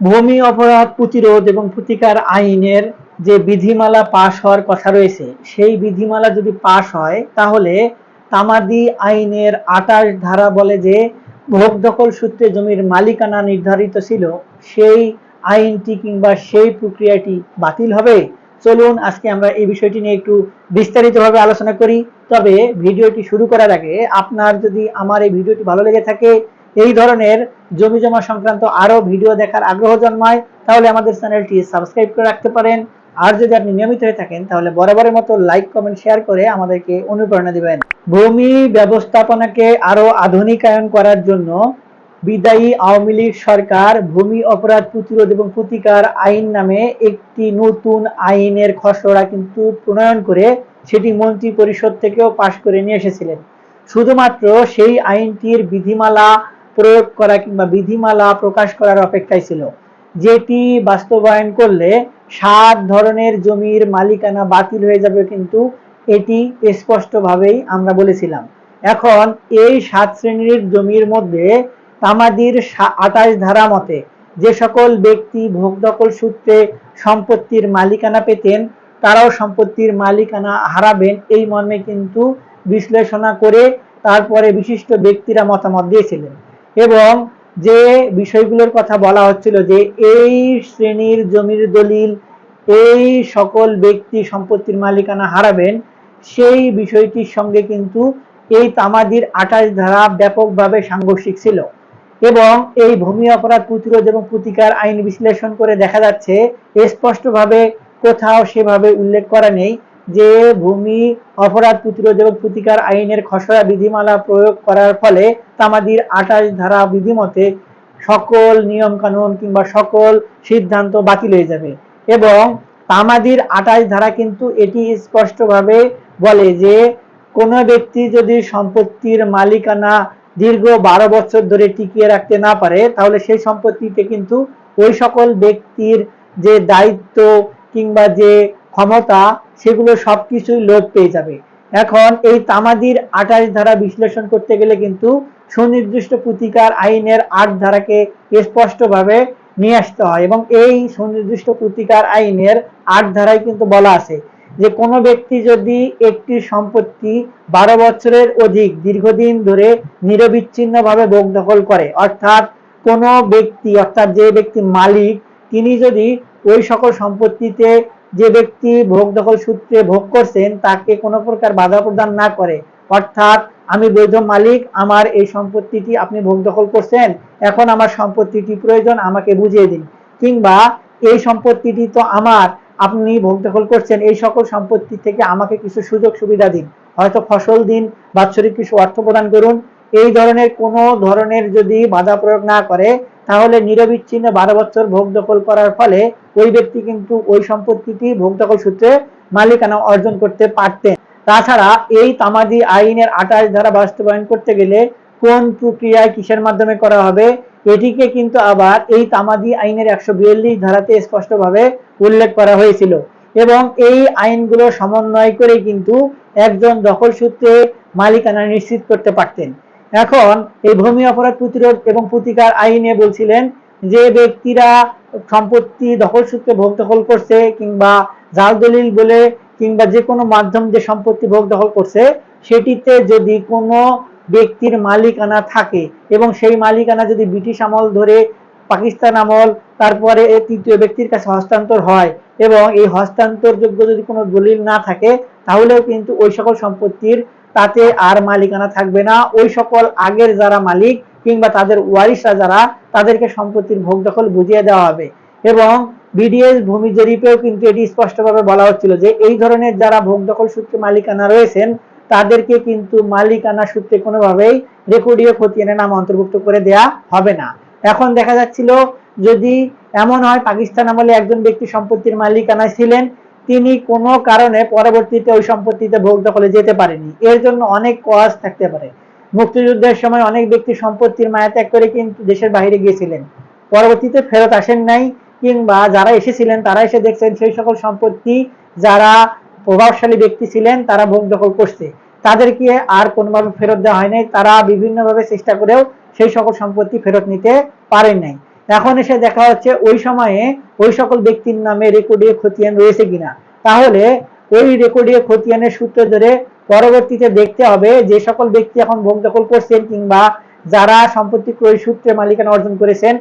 ভূমি অপরাধ প্রতিরোধ এবং প্রতিকার আইনের যে বিধিমালা পাশ হওয়ার কথা রয়েছে, সেই বিধিমালা যদি পাশ হয়, তাহলে তামাদি আইনের আটাশ ধারা বলে যে ভোগ দখল সূত্রে জমির মালিকানা নির্ধারিত ছিল, সেই আইনটি কিংবা সেই প্রক্রিয়াটি বাতিল হবে। চলুন আজকে আমরা এই বিষয়টি নিয়ে একটু বিস্তারিতভাবে আলোচনা করি। তবে ভিডিওটি শুরু করার আগে আপনার যদি আমার এই ভিডিওটি ভালো লেগে থাকে এই ধরনের জমি জমা সংক্রান্ত আরও ভিডিও দেখার আগ্রহ জন্মায়, তাহলে আমাদের চ্যানেলটি সাবস্ক্রাইব করে রাখতে পারেন। আর যদি আপনি নিয়মিত হয়ে থাকেন, তাহলে বরাবরের মতো লাইক কমেন্ট শেয়ার করে আমাদেরকে অনুপ্রেরণা দিবেন। ভূমি ব্যবস্থাপনাকে আরও আধুনিকায়ন করার জন্য বিদায়ী আওয়ামী লীগ সরকার ভূমি অপরাধ প্রতিরোধ এবং প্রতিকার আইন নামে একটি নতুন আইনের খসড়া কিন্তু প্রণয়ন করে সেটি মন্ত্রী পরিষদ থেকেও পাশ করে নিয়ে এসেছিলেন। শুধুমাত্র সেই আইনটির বিধিমালা প্রয়োগ করা কিংবা বিধিমালা প্রকাশ করার অপেক্ষায় ছিল। যেটি বাস্তবায়ন করলে সাত ধরনের জমির মালিকানা বাতিল হয়ে যাবে কিন্তু এটি স্পষ্টভাবেই আমরা বলেছিলাম। এখন এই সাত শ্রেণির জমির মধ্যে তামাদির আঠাশ ধারা মতে যে সকল ব্যক্তি ভোগ দখল সূত্রে সম্পত্তির মালিকানা পেতেন, তারাও সম্পত্তির মালিকানা হারাবেন এই মর্মে কিন্তু বিশ্লেষণা করে তারপরে বিশিষ্ট ব্যক্তিরা মতামত দিয়েছিলেন। এবং যে বিষয়গুলোর কথা বলা হচ্ছিল যে এই শ্রেণির জমির দলিল এই সকল ব্যক্তি সম্পত্তির মালিকানা হারাবেন, সেই বিষয়টির সঙ্গে কিন্তু এই তামাদির আঠাশ ধারা ব্যাপকভাবে সাংঘর্ষিক ছিল। এবং এই ভূমি অপরাধ প্রতিরোধ এবং প্রতিকার আইন বিশ্লেষণ করে দেখা যাচ্ছে, স্পষ্টভাবে কোথাও সেভাবে উল্লেখ করা নেই। যে ভূমি অপরাধ প্রতিরোধ এবং প্রতিকার আইনের খসড়া বিধিমালা প্রয়োগ করার ফলে তামাদির আঠাশ ধারা বিধিমতে সকল নিয়ম কানুন কিংবা সকল সিদ্ধান্ত বাতিল হয়ে যাবে। এবং তামাদির আঠাশ ধারা কিন্তু এটি স্পষ্টভাবে বলে যে, কোনো ব্যক্তি যদি সম্পত্তির মালিকানা দীর্ঘ বারো বছর ধরে টিকিয়ে রাখতে না পারে, তাহলে সেই সম্পত্তিতে কিন্তু ওই সকল ব্যক্তির যে দায়িত্ব কিংবা যে ক্ষমতা সেগুলো সবকিছুই লোপ পেয়ে যাবে। এখন এই তামাদির আঠাশ ধারা বিশ্লেষণ করতে গেলে কিন্তু সুনির্দিষ্ট প্রতিকার আইনের আট ধারাকে স্পষ্টভাবে নিয়ে আসতে হয় এবং এই সুনির্দিষ্ট প্রতিকার আইনের আট ধারায় কিন্তু বলা আছে যে কোনো ব্যক্তি যদি একটি সম্পত্তি বারো বছরের অধিক দীর্ঘদিন ধরে নিরবিচ্ছিন্নভাবে ভোগ দখল করে, অর্থাৎ কোনো ব্যক্তি, অর্থাৎ যে ব্যক্তি মালিক, তিনি যদি ওই সকল সম্পত্তিতে যে ব্যক্তি ভোগ দখল সূত্রে ভোগ করছেন, তাকে কোনো প্রকার বাধা প্রদান না করে। অর্থাৎ, আমি বৈধ মালিক, আমার এই সম্পত্তিটি আপনি ভোগ দখল করছেন, এখন আমার সম্পত্তিটি প্রয়োজন, আমাকে বুঝিয়ে দিন। কিংবা, এই সম্পত্তিটি তো আমার, আপনি ভোগ দখল করছেন, এই সকল সম্পত্তি থেকে আমাকে কিছু সুযোগ সুবিধা দিন। হয়তো ফসল দিন, বাৎসরিক কিছু অর্থ প্রদান করুন। এই ধরনের কোনো ধরনের যদি বাধা প্রয়োগ না করে তাহলে নিরবিচ্ছিন্ন বারো বছর ভোগ দখল করার ফলে ওই ব্যক্তি কিন্তু ওই সম্পত্তিটি ভোগ দখল সূত্রে মালিকানা অর্জন করতে পারতেন। তাছাড়া এই তামাদি আইনের আঠাশ ধারা বাস্তবায়ন করতে গেলে কোন প্রক্রিয়ায় কিসের মাধ্যমে করা হবে, এটিকে কিন্তু আবার এই তামাদি আইনের একশো বিয়াল্লিশ ধারাতে স্পষ্টভাবে উল্লেখ করা হয়েছিল। এবং এই আইনগুলো সমন্বয় করে কিন্তু একজন দখল সূত্রে মালিকানা নিশ্চিত করতে পারতেন। এখন এই ভূমি অপরাধ প্রতিরোধ এবং প্রতিকার আইনে বলছিলেন যে ব্যক্তিরা সম্পত্তি দখল সূত্রে ভোগ দখল করছে কিংবা জাল দলিল বলে কিংবা যে কোনো মাধ্যম যে সম্পত্তি ভোগ দখল করছে, সেটিতে যদি কোনো ব্যক্তির মালিকানা থাকে এবং সেই মালিকানা যদি ব্রিটিশ আমল ধরে পাকিস্তান আমল, তারপরে তৃতীয় ব্যক্তির কাছে হস্তান্তর হয় এবং এই হস্তান্তরযোগ্য যদি কোনো দলিল না থাকে, তাহলেও কিন্তু ওই সকল সম্পত্তির তাতে আর মালিকানা থাকবে না। ওই সকল আগের যারা মালিক কিংবা তাদের ওয়ারিশরা যারা, তাদেরকে সম্পত্তির ভোগ দখল বুঝিয়ে দেওয়া হবে। এবং বিডিএস ভূমি জরিপেও কিন্তু এটি স্পষ্টভাবে বলা হচ্ছিল যে, এই ধরনের যারা ভোগ দখল সূত্রে মালিকানা রয়েছেন, তাদেরকে কিন্তু মালিকানা সূত্রে কোনোভাবেই রেকর্ডীয় খতিয়ানে নাম অন্তর্ভুক্ত করে দেয়া হবে না। এখন দেখা যাচ্ছিল যদি এমন হয়, পাকিস্তান আমলে একজন ব্যক্তি সম্পত্তির মালিকানা ছিলেন তিনি কোনো কারণে পরবর্তীতে ওই সম্পত্তিতে ভোগ দখলে যেতে পারেনি। এর জন্য অনেক কজ থাকতে পারে। মুক্তিযুদ্ধের সময় অনেক ব্যক্তি সম্পত্তির মায়া ত্যাগ করে কিন্তু দেশের বাইরে গিয়েছিলেন। পরবর্তীতে ফেরত আসেন নাই, কিংবা যারা এসেছিলেন, তারা এসে দেখছেন সেই সকল সম্পত্তি, যারা প্রভাবশালী ব্যক্তি ছিলেন, তারা ভোগ দখল করছে। তাদেরকে আর কোনোভাবে ফেরত দেওয়া হয় নাই। তারা বিভিন্নভাবে চেষ্টা করেও সেই সকল সম্পত্তি ফেরত নিতে পারেন নাই। এখন এসে দেখা হচ্ছে ওই সময়ে ওই সকল ব্যক্তির নামে রেকর্ডীয় খতিয়ান রয়েছে কিনা। তাহলে ওই রেকর্ডীয় খতিয়ানের সূত্র ধরে পরবর্তীতে দেখতে হবে যে সকল ব্যক্তি এখন ভোগ দখল করছেন কিংবা যারা সম্পত্তি ক্রয় সূত্রে মালিকানা অর্জন করেছেন,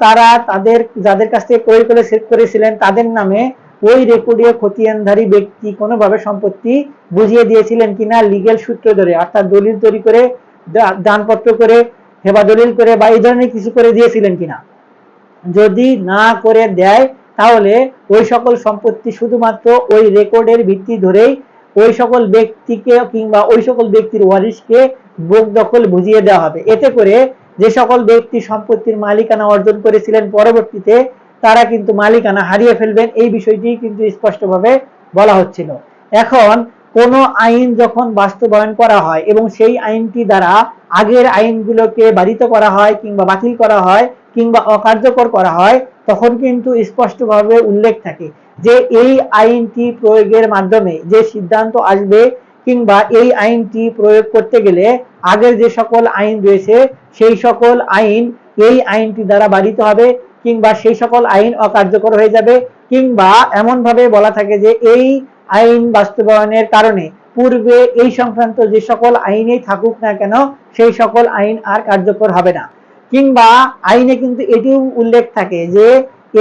তারা তাদের, যাদের কাছ থেকে ক্রয় করে সেট করেছিলেন, তাদের নামে ওই রেকর্ডীয় খতিয়ানধারী ব্যক্তি কোনোভাবে সম্পত্তি বুঝিয়ে দিয়েছিলেন কিনা লিগেল সূত্র ধরে, অর্থাৎ দলিল তৈরি করে দানপত্র করে, হেবা দলিল করে বা এই ধরনের কিছু করে দিয়েছিলেন কিনা। যদি না করে দেয়, তাহলে ওই সকল সম্পত্তি শুধুমাত্র ওই রেকর্ডের ভিত্তি ধরেই ওই সকল ব্যক্তিকে কিংবা ওই সকল ব্যক্তির ওয়ারিশকে ভোগ দখল বুঝিয়ে দেওয়া হবে। এতে করে যে সকল ব্যক্তি সম্পত্তির মালিকানা অর্জন করেছিলেন পরবর্তীতে, তারা কিন্তু মালিকানা হারিয়ে ফেলবেন। এই বিষয়টি কিন্তু স্পষ্টভাবে বলা হচ্ছিল। এখন কোন আইন যখন বাস্তবায়ন করা হয় এবং সেই আইনটি দ্বারা আগের আইনগুলোকে বাধিত করা হয় কিংবা বাতিল করা হয় কিংবা অকার্যকর করা হয়, তখন কিন্তু স্পষ্টভাবে উল্লেখ থাকে যে এই আইনটি প্রয়োগের মাধ্যমে যে সিদ্ধান্ত আসবে কিংবা এই আইনটি প্রয়োগ করতে গেলে আগের যে সকল আইন রয়েছে, সেই সকল আইন এই আইনটি দ্বারা বাধিত হবে কিংবা সেই সকল আইন অকার্যকর হয়ে যাবে কিংবা এমন ভাবে বলা থাকে যে এই আইন বাস্তবায়নের কারণে পূর্বে এই সংক্রান্ত যে সকল আইনেই থাকুক না কেন, সেই সকল আইন আর কার্যকর হবে না। কিংবা আইনে কিন্তু এটিও উল্লেখ থাকে যে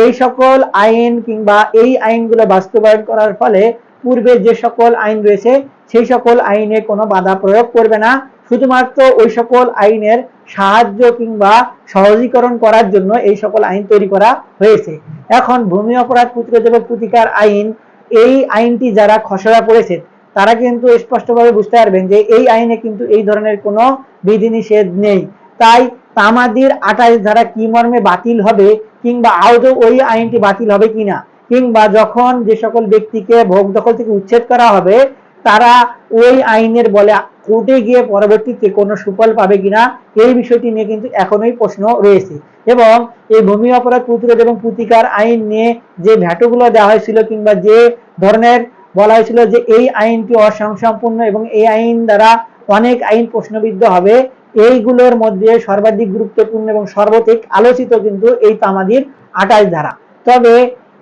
এই সকল আইন কিংবা এই আইনগুলো বাস্তবায়ন করার ফলে পূর্বে যে সকল আইন রয়েছে, সেই সকল আইনে কোনো বাধা প্রয়োগ করবে না। শুধুমাত্র ওই সকল আইনের সাহায্য কিংবা সহজীকরণ করার জন্য এই সকল আইন তৈরি করা হয়েছে। এখন ভূমি অপরাধ প্রতিরোধ প্রতিকার আইন, এই আইনটি যারা খসড়া পড়েছেন তারা কিন্তু স্পষ্টভাবে বুঝতে পারবেন যে এই আইনে কিন্তু এই ধরনের কোনো বিধিনিষেধ নেই। তাই তামাদির আঠাশ ধারা কি মর্মে বাতিল হবে কিংবা আদৌ ওই আইনটি বাতিল হবে কিনা? কিংবা যখন যে সকল ব্যক্তিকে ভোগ দখল থেকে উচ্ছেদ করা হবে, তারা ওই আইনের বলে কোর্টে গিয়ে পরবর্তীতে কোনো সুফল পাবে কিনা, এই বিষয়টি নিয়ে কিন্তু এখনোই প্রশ্ন রয়েছে। এবং এই ভূমি অপরাধ প্রতিরোধ এবং প্রতিকার আইন নিয়ে যে ভ্যাটগুলো দেওয়া হয়েছিল কিংবা যে ধরনের বলা হয়েছিল যে এই আইনটি অসংসম্পূর্ণ এবং এই আইন দ্বারা অনেক আইন প্রশ্নবিদ্ধ হবে এইগুলোর মধ্যে সর্বাধিক গুরুত্বপূর্ণ এবং সর্বাধিক আলোচিত কিন্তু এই তামাদির আঠাশ ধারা। তবে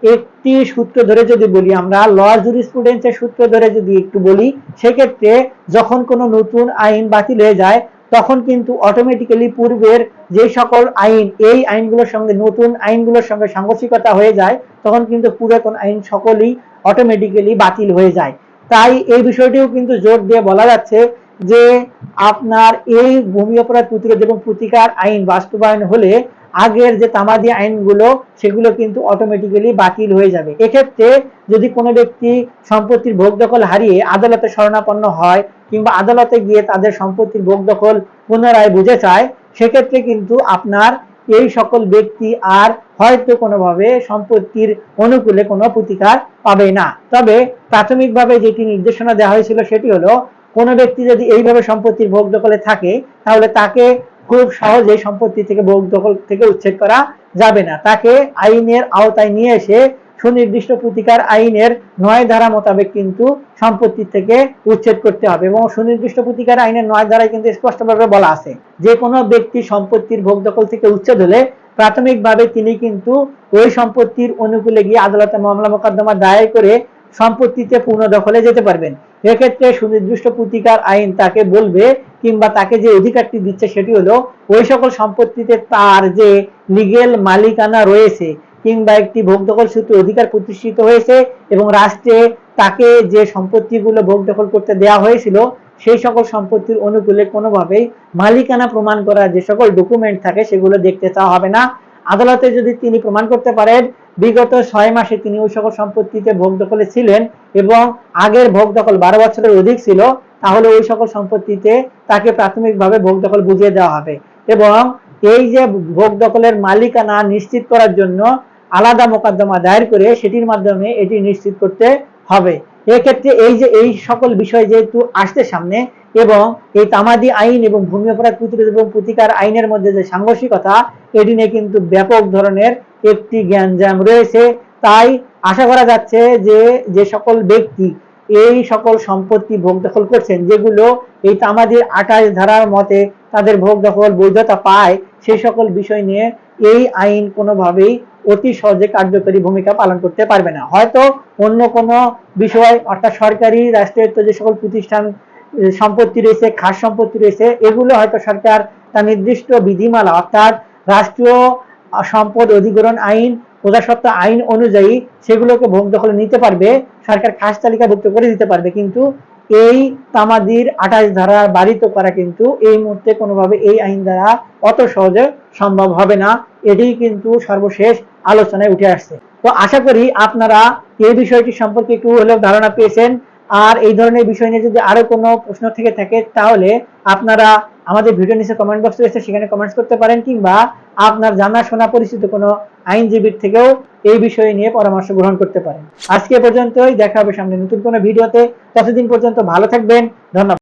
একটি সূত্র ধরে যদি বলি আমরা ল জুরিসপ্রুডেন্সের সূত্র ধরে যদি একটু বলি, সেক্ষেত্রে যখন কোনো নতুন আইন বাতিল হয়ে যায়, তখন কিন্তু অটোমেটিক্যালি পূর্বের যে সকল আইন, এই আইনগুলোর সঙ্গে, নতুন আইনগুলোর সঙ্গে সাংঘর্ষিকতা হয়ে যায়, তখন কিন্তু পুরাতন আইন সকলেই অটোমেটিক্যালি বাতিল হয়ে যায়। তাই এই বিষয়টিও কিন্তু জোর দিয়ে বলা যাচ্ছে যে আপনার এই ভূমি অপরাধ প্রতিরোধ এবং প্রতিকার আইন বাস্তবায়ন হলে আগের যে তামাদি আইনগুলো, সেগুলো কিন্তু অটোমেটিক্যালি বাতিল হয়ে যাবে। এক্ষেত্রে যদি কোনো ব্যক্তি সম্পত্তির ভোগ দখল হারিয়ে আদালতে শরণাপন্ন হয় কিংবা আদালতে গিয়ে তাদের সম্পত্তির ভোগ দখল পুনরায় বুঝে চায়, সেক্ষেত্রে কিন্তু আপনার এই সকল ব্যক্তি আর হয়তো কোনোভাবে সম্পত্তির অনুকূলে কোনো প্রতিকার পাবে না। তবে প্রাথমিকভাবে যেটি নির্দেশনা দেওয়া হয়েছিল সেটি হলো কোনো ব্যক্তি যদি এইভাবে সম্পত্তির ভোগ দখলে থাকে, তাহলে তাকে খুব সহজে সম্পত্তি থেকে ভোগ দখল থেকে উচ্ছেদ করা যাবে না। তাকে আইনের আওতায় নিয়ে এসে সুনির্দিষ্ট প্রতিকার আইনের নয় ধারা মোতাবেক কিন্তু সম্পত্তি থেকে উচ্ছেদ করতে হবে এবং সুনির্দিষ্ট প্রতিকার আইনের নয় ধারায় কিন্তু স্পষ্টভাবে বলা আছে। যে কোনো ব্যক্তি সম্পত্তির ভোগ দখল থেকে উচ্ছেদ হলে প্রাথমিকভাবে তিনি কিন্তু ওই সম্পত্তির অনুকূলে গিয়ে আদালতে মামলা মোকদ্দমা দায়ের করে সম্পত্তিতে পূর্ণ দখলে যেতে পারবেন। এক্ষেত্রে সুনির্দিষ্ট প্রতিকার আইন তাকে বলবে কিংবা তাকে যে অধিকারটি দিচ্ছে সেটি হলো ওই সকল সম্পত্তিতে তার যে লিগেল মালিকানা রয়েছে কিংবা একটি ভোগ দখল সূত্রে অধিকার প্রতিষ্ঠিত হয়েছে এবং রাষ্ট্রে তাকে যে সম্পত্তিগুলো ভোগ দখল করতে দেওয়া হয়েছিল, সেই সকল সম্পত্তির অনুকূলে কোনোভাবেই মালিকানা প্রমাণ করার যে সকল ডকুমেন্ট থাকে সেগুলো দেখতে চাওয়া হবে না। আদালতে যদি তিনি প্রমাণ করতে পারেন বিগত ছয় মাসে তিনি ওই সকল সম্পত্তিতে ভোগ দখলে ছিলেন এবং আগের ভোগ দখল বারো বছরের অধিক ছিল, তাহলে ওই সকল সম্পত্তিতে তাকে প্রাথমিকভাবে ভোগ দখল বুঝিয়ে দেওয়া হবে। এবং এই যে ভোগ দখলের মালিকানা নিশ্চিত করার জন্য আলাদা মোকদ্দমা দায়ের করে সেটির মাধ্যমে এটি নিশ্চিত করতে হবে। এক্ষেত্রে এই যে, এই সকল বিষয় যেহেতু আসছে সামনে এবং এই তামাদি আইন এবং ভূমি অপরাধ প্রতিরোধ এবং প্রতিকার আইনের মধ্যে যে সাংঘর্ষিকতা, এটি নিয়ে কিন্তু ব্যাপক ধরনের একটি জ্ঞানজাম রয়েছে। তাই আশা করা যাচ্ছে যে যে সকল ব্যক্তি এই সকল সম্পত্তি ভোগ দখল করছেন, যেগুলো এই তামাদির আঠাশ ধারার মতে তাদের ভোগ দখল বৈধতা পায়, সেই সকল বিষয় নিয়ে এই আইন কোনোভাবেই অতি সহজে কার্যকরী ভূমিকা পালন করতে পারবে না। হয়তো অন্য কোনো বিষয়, অর্থাৎ সরকারি, রাষ্ট্রায়ত্ত যে সকল প্রতিষ্ঠান সম্পত্তি রয়েছে, খাস সম্পত্তি রয়েছে, এগুলো হয়তো সরকার তার নির্দিষ্ট বিধিমালা, অর্থাৎ রাষ্ট্রীয় সম্পদ অধিগ্রহণ আইন, প্রজাস্বত্ব আইন অনুযায়ী সেগুলোকে ভোগ দখলে নিতে পারবে, সরকার খাস তালিকাভুক্ত করে দিতে পারবে, কিন্তু এই তামাদির আঠাশ ধারা বাড়িত করা কিন্তু এই মুহূর্তে কোনোভাবে এই আইন দ্বারা অত সহজে সম্ভব হবে না। এটি কিন্তু সর্বশেষ আলোচনায় উঠে আসছে। তো আশা করি আপনারা এই বিষয়টি সম্পর্কে একটু হলেও ধারণা পেয়েছেন। আর এই ধরনের বিষয় নিয়ে যদি আরও কোনো প্রশ্ন থেকে থাকে, তাহলে আপনারা আমাদের ভিডিও নিচে কমেন্ট বক্স রয়েছে সেখানে কমেন্টস করতে পারেন কিংবা আপনার জানা শোনা পরিচিত কোনো আইনজীবীর থেকেও এই বিষয় নিয়ে পরামর্শ গ্রহণ করতে পারেন। আজকে পর্যন্তই, দেখা হবে সামনে নতুন কোনো ভিডিওতে। ততদিন পর্যন্ত ভালো থাকবেন, ধন্যবাদ।